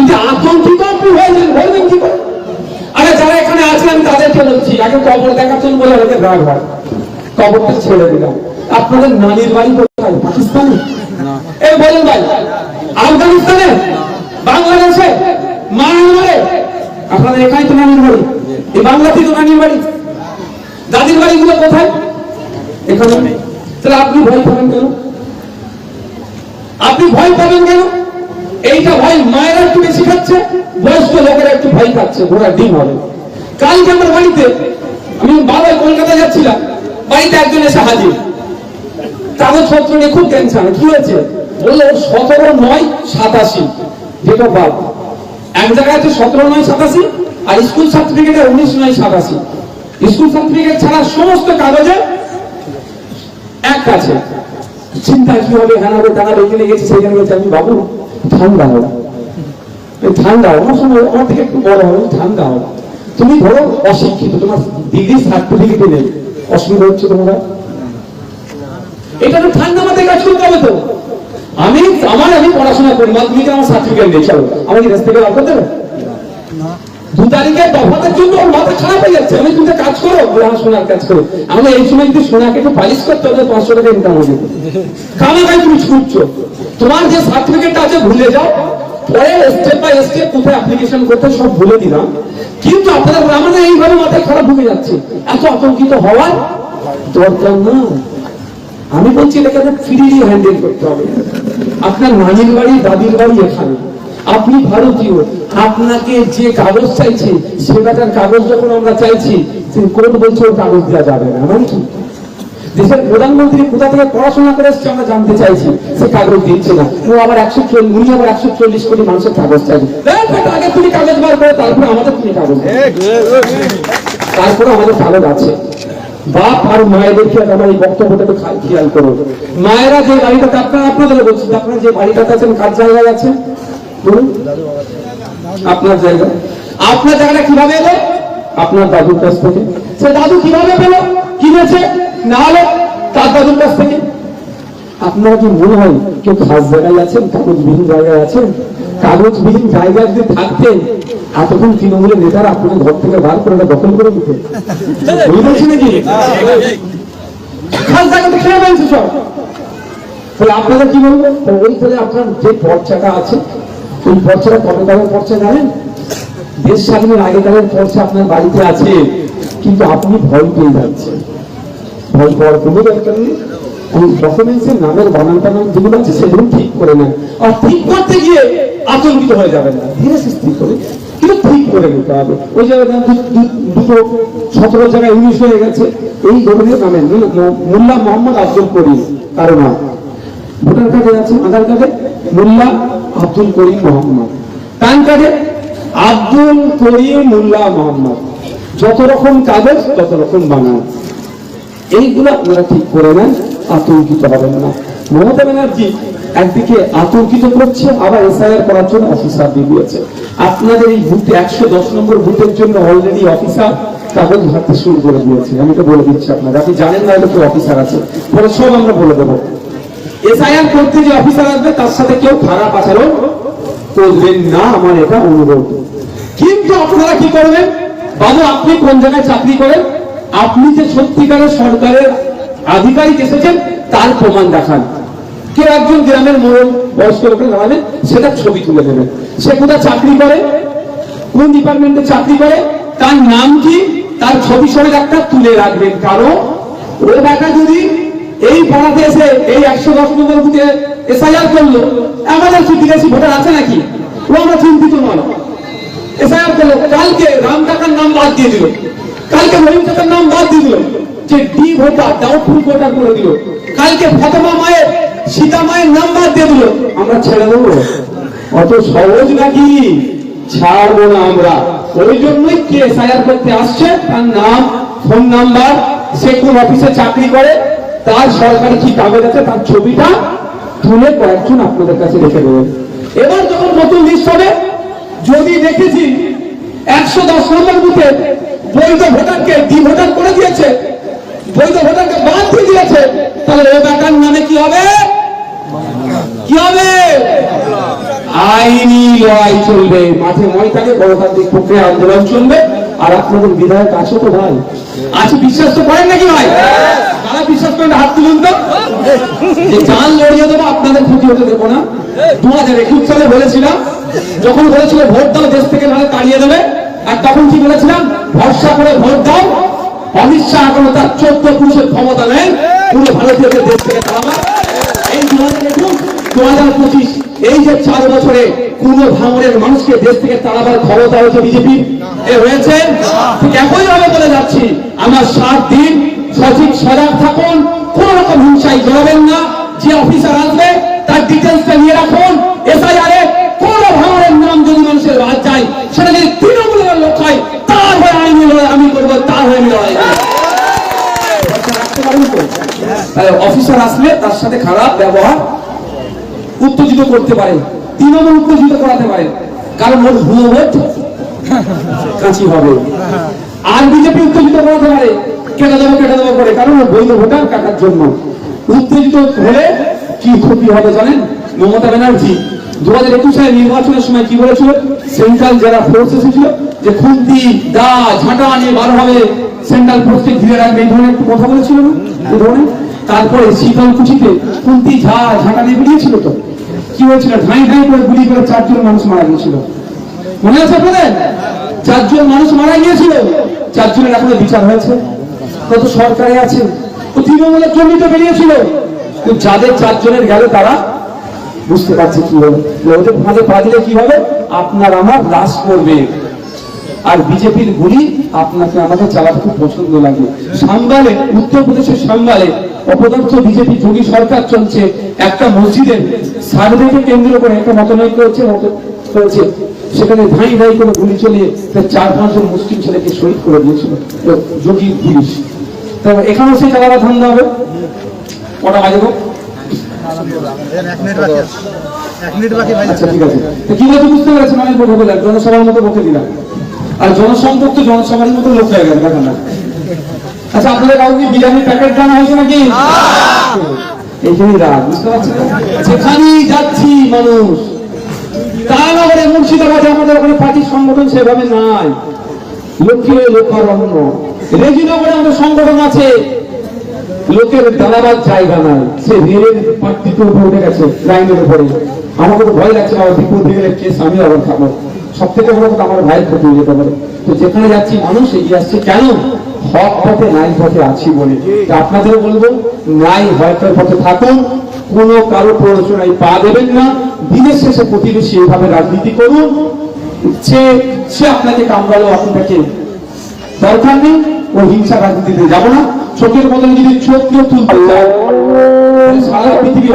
যদি আতঙ্কিত আপনি বলবেন কি করে আরে যারা এখানে আছেন তাদেরকে বলছি আগে কবর দেখাচ্ছেন বলে আমাদের রাগ হয় কবরটা ছেড়ে দিলাম। আপনাদের নানির বাড়ি কোথায়? পাকিস্তানে? এই বলুন ভাই আফগানিস্তানে? বাংলাদেশে? মায়ানমারে? আপনাদের এখানে তো নানির বাড়ি? এই তো নানির বাড়ি? দাদির বাড়িগুলো কোথায়? এখানে? তাহলে আপনি ভয় পাবেন কেন? আপনি ভয় পাবেন কেন? এইটা ভয় মায়েরা বয়স্ক লোকেরা একটু ভয় খাচ্ছে ঘোড়া ডিম হবে কালকে আমার বাড়িতে আমি বাবা কলকাতা যাচ্ছিলাম বাড়িতে একজন এসে হাজির কাগজপত্র নিয়ে খুব টেনশন কি হয়েছে বলল সতেরো নয় সাতাশি অফ বার্থ এক জায়গায় আছে সতেরো নয় সাতাশি আর স্কুল সার্টিফিকেটে উনিশ নয় সাতাশি স্কুল সার্টিফিকেট ছাড়া সমস্ত কাগজে এক আছে চিন্তা কি হবে হ্যাঁ হবে টাকা এখানে গেছি সেখানে গেছি আমি বাবু ঠান্ডা হবে ঠান্ডা আমার সময় আমার থেকে একটু বড় হবে ঠান্ডা হবে তুমি ধরো অশিক্ষিত, তোমার ডিগ্রি সার্টিফিকেট নেই। অসুবিধা হচ্ছে তোমরা এটা তো ঠান্ডা মাথায় কাজ করতে হবে তো। আমি আমার আমি পড়াশোনা করি মাধ্যমিকে আমার সার্টিফিকেট নেই চলো? আমাকে রেস থেকে বার করতে দু তারিখে দফাতের জন্য ওর মাথা খারাপ হয়ে যাচ্ছে। আমি তুমি কাজ করো আমার সোনার কাজ করো। আমরা এই সময় যদি সোনাকে একটু পালিশ করতে হবে, পাঁচশো টাকা ইনকাম হয়ে যেত কামা ভাই তুমি ছুটছো। তোমার যে সার্টিফিকেটটা আছে, ভুলে যাও। পরে স্টেপ বাই স্টেপ কোথায় অ্যাপ্লিকেশন করতে সব দিলাম। কিন্তু আপনারা এইভাবে মাথায় খারাপ ঢুকে যাচ্ছে। এত আতঙ্কিত হওয়ার দরকার না। আমি বলছি, এটাকে ফ্রিলি হ্যান্ডেল করতে হবে। আপনার নানির বাড়ি, দাদির বাড়ি এখানে। আপনি ভারতীয়। আপনাকে যে কাগজ চাইছে সেটার কাগজ যখন আমরা চাইছি কোর্ট বলছে কাগজ দেওয়া যাবে না। মানে কি দেশের প্রধানমন্ত্রী কোথা থেকে পড়াশোনা করে আমরা জানতে চাইছি, সে কাগজ দিচ্ছে না। ও আবার একশো চল্লিশ উনি আবার একশো চল্লিশ কোটি মানুষের কাগজ চাইছে। আগে তুমি কাগজ বার করে, তারপরে আমাদের তুমি কাগজ তারপরে আমাদের কাগজ আছে। বাপ আর মায়েদেরকে আমার এই বক্তব্যটা একটু খেয়াল করুন মায়েরা যে বাড়িটাতে আপনারা আপনাদের বলছি আপনারা যে বাড়িটাতে আছেন, কার জায়গায় আছে বলুন। আপনার জায়গা। আপনার জায়গাটা কীভাবে এলো? আপনার দাদুর কাছ থেকে। সে দাদু কীভাবে পেল? কিনেছে? না তার দাদুর কাছ থেকে আপনারা কি মনে হয় কেউ খাস জায়গায় আছেন, কাগজবিহীন জায়গায় আছেন, কাগজবিহীন জায়গায় যদি থাকতেন, এতক্ষণ তৃণমূলের নেতারা আপনাদের ঘর থেকে বার করে দখল করে দিতে বুঝতে নাকি? তাহলে আপনারা কি বলবেন? ওই তাহলে আপনার যে পর্চাটা আছে ওই পর্চাটা কত দামের পর্চা জানেন? দেশ স্বাধীনের আগেকালের পর্চা আপনার বাড়িতে আছে, কিন্তু আপনি ভয় পেয়ে যাচ্ছেন। ভয় কোনো দরকার নেই। ডকুমেন্টসের নামের বানানটা নাম যেগুলো আছে সেগুলো ঠিক করে নেন। আর ঠিক করতে গিয়ে আতঙ্কিত হয়ে যাবেন না। ধীরে করে, কিন্তু ঠিক করে নিতে হবে। ওই জায়গায় দুটো সতেরো জায়গায় উনিশ হয়ে গেছে। এই ধরনের নামে মোল্লা মোহাম্মদ আব্দুল করিম কারও নাম। ভোটার কার্ডে আছে, আধার কার্ডে মোল্লা আব্দুল করিম মোহাম্মদ। প্যান কার্ডে আব্দুল করিম মোল্লা মোহাম্মদ। যত রকম কাগজ, তত রকম বানান। এইগুলো আপনারা ঠিক করে নেন, আতঙ্কিত হবেন না। মমতা ব্যানার্জি একদিকে আতঙ্কিত করছে, আবার এসআইআর করার জন্য অফিসার দিয়ে দিয়েছে। আপনাদের এই বুথে একশো দশ নম্বর বুথের জন্য অলরেডি অফিসার কাগজ ভাবতে শুরু করে দিয়েছে। আমি তো বলে দিচ্ছি আপনারা আপনি জানেন না কেউ অফিসার আছে। পরে সব আমরা বলে দেবো। এসআইআর করতে যে অফিসার আসবে, তার সাথে কেউ খারাপ আচরণ করবেন না, আমার এটা অনুরোধ। কিন্তু আপনারা কি করবেন? বাবু, আপনি কোন জায়গায় চাকরি করেন? আপনি যে সত্যিকারের সরকারের আধিকারিক এসেছেন, তার প্রমাণ দেখান। কেউ একজন গ্রামের মোড়ল বয়স্ক লোকের দাঁড়াবেন সেটা ছবি তুলে দেবেন। সে কোথায় চাকরি করে? কোন ডিপার্টমেন্টে চাকরি করে? তার নাম কি? তার ছবি সঙ্গে একটা তুলে রাখবেন। কারণ ও দেখা যদি এই পাড়াতে এসে এই একশো দশ নম্বর বুথে এসআইআর করল, আমাদের বিদেশি ভোটার আছে নাকি? ও আমরা চিন্তিত নয়। এসআইআর করল, কালকে রাম কাকার নাম বাদ দিয়ে দিল। কালকে রহিম নাম বাদ দিয়ে দিল, যে ডি ভোটার ডাউটফুল ভোটার করে দিল। কালকে ফাতেমা মায়ের, সীতা মায়ের নাম বাদ দিয়ে দিল। আমরা ছেড়ে দেবো। অত সহজ নাকি? ছাড়বো না আমরা। ওই জন্যই কে এসআইআর করতে আসছে। তার নাম, ফোন নাম্বার, সে কোন অফিসে চাকরি করে, তার সরকারি কি কাগজ আছে, তার ছবিটা তুলে কয়েকজন আপনাদের কাছে রেখে দেবেন এবার যখন নতুন লিস্ট হবে, যদি দেখেছি একশো দশ নম্বর বুথে বৈধ ভোটারকে ডি ভোটার করে দিয়েছে, বৈধ ভোটারকে বাদ দিয়ে দিয়েছে, তাহলে ও বেটার নামে কি হবে? কি হবে? আইনি লড়াই চলবে, মাঠে ময়দানে গণতান্ত্রিক প্রক্রিয়া, আন্দোলন চলবে। আর আপনাদের বিধায়ক আছে তো ভাই? আছে, বিশ্বাস তো করেন নাকি ভাই? তারা বিশ্বাস করেন? হাত তুলুন তো। যে চাল লড়িয়ে দেবো, আপনাদের ক্ষতি হতে দেবো না। দু হাজার একুশ সালে বলেছিলাম, যখন বলেছিল ভোট দাও, দেশ থেকে নাহলে তাড়িয়ে দেবে। আর তখন কি বলেছিলাম? ভরসা করে ভোট দাও। অমিত শাহ এখনও তার চোদ্দ পুরুষের ক্ষমতা নেই পুরো ভারতীয়দের দেশ থেকে দু হাজার পঁচিশ, এই যে চার বছরে কোন ভাঙনের মানুষকে দেশ থেকে তাড়াবার ক্ষমতা হয়েছে বিজেপি এ হয়েছে? ঠিক একই ভাবে বলে যাচ্ছি, আমার সাত দিন সঠিক সজাগ থাকুন, কোন রকম হিংসায় জড়াবেন না। যে অফিসার আসবে, তার ডিটেলসটা নিয়ে রাখুন এসআইআর এ কোন ভাঙনের নাম যদি মানুষের বাদ যায় সেটা যদি তৃণমূলের লোক হয় তার হয়ে আইনি লড়াই আমি করব তার হয়ে আমি লড়াই করব। ভরসা রাখতে পারবেন তো? তাহলে অফিসার আসলে তার সাথে খারাপ ব্যবহার উত্তেজিত করতে পারে, তৃণমূল উত্তেজিত করাতে পারে। কারণ ওর ভুয়ো কাঁচি হবে। আর বিজেপি উত্তেজিত করাতে পারে, কেটে দেবো কেটে দেবো করে। কারণ ওর বৈধ ভোটার, কাটার জন্য। উত্তেজিত হলে কি ক্ষতি হবে জানেন? মমতা ব্যানার্জি দু হাজার একুশ নির্বাচনের সময় কি বলেছিল? সেন্ট্রাল যারা ফোর্স এসেছিল, যে খুন্তি দা ঝাঁটা নিয়ে বার হবে সেন্ট্রাল ফোর্সকে ঘিরে রাখবে, এই ধরনের একটু কথা বলেছিল না? এই ধরনের? তারপরে শীতলকুচিতে কুন্তি ঝা ঝাঁটা দিয়ে বেরিয়েছিল তো। কি হয়েছিল? ঢাই ঢাই করে গুলি করে চারজন মানুষ মারা গিয়েছিল। মনে আছে আপনাদের? চারজন মানুষ মারা গিয়েছিল। চারজনের এখনও বিচার হয়েছে। কত সরকারে আছে তৃণমূলের জন্যই তো বেরিয়েছিল। যাদের চারজনের গেল তারা বুঝতে পারছে কি হবে। ওদের ফাঁদে পা দিলে কি হবে? আপনার আমার লাশ করবে আর বিজেপির গুলি আপনাকে আমাকে চালাতে খুব পছন্দ লাগে। সাম্বালে, উত্তরপ্রদেশের সাম্বালে অপদার্থ বিজেপি যোগী সরকার চলছে। একটা মসজিদের সার্ভেকে কেন্দ্র করে একটা মতনৈক্য হচ্ছে মত- হয়েছে সেখানে ধাই ধাই করে গুলি চলিয়ে তার চার পাঁচজন মুসলিম ছেলেকে শহীদ করে দিয়েছিল যোগী পুলিশ। তো এখানেও সেই চালাবার ধান্দা হবে? কটা বাজে আচ্ছা কি বলতে বুঝতে পেরেছেন? অনেক বড় বলে জনসভার মতো বকে দিলাম। আর জনসম্পর্ক জনসভার মতো লোক হয়ে গেছে দেখেন না। আচ্ছা আপনাদের কাউকে বিরিয়ানির প্যাকেট দানা হয়েছে নাকি? এইখানেই রাগ বুঝতে পারছেন? যেখানেই যাচ্ছি মানুষ। মুর্শিদাবাদে আমাদের ওখানে পার্টির সংগঠন সেভাবে নাই। লক্ষ্মী রেজিনগরে আমাদের সংগঠন আছে। লোকের দাঁড়াবার জায়গা নাই। সে রেলের পার্টিতে উপরে উঠে গেছে লাইনের উপরে। আমাকে তো ভয় লাগছে বাবা কেস আমি আবার খাব। সব থেকে বড় কথা আমার ভাইয়ের ক্ষতি হয়ে যেতে পারে। তো যেখানে যাচ্ছি মানুষ এগিয়ে আসছে। কেন? হক পথে নাই পথে আছি বলে। আপনাদের বলব নাই হকের পথে থাকুন কোনো কারও প্ররোচনায় পা দেবেন না। দিনের শেষে প্রতিবেশী এভাবে রাজনীতি করুন সে সে আপনাকে কামড়ালো আপনাকে দরকার নেই ও হিংসা রাজনীতিতে যাব না। চোখের বদলে যদি চোখ কেউ তুলতে সারা পৃথিবী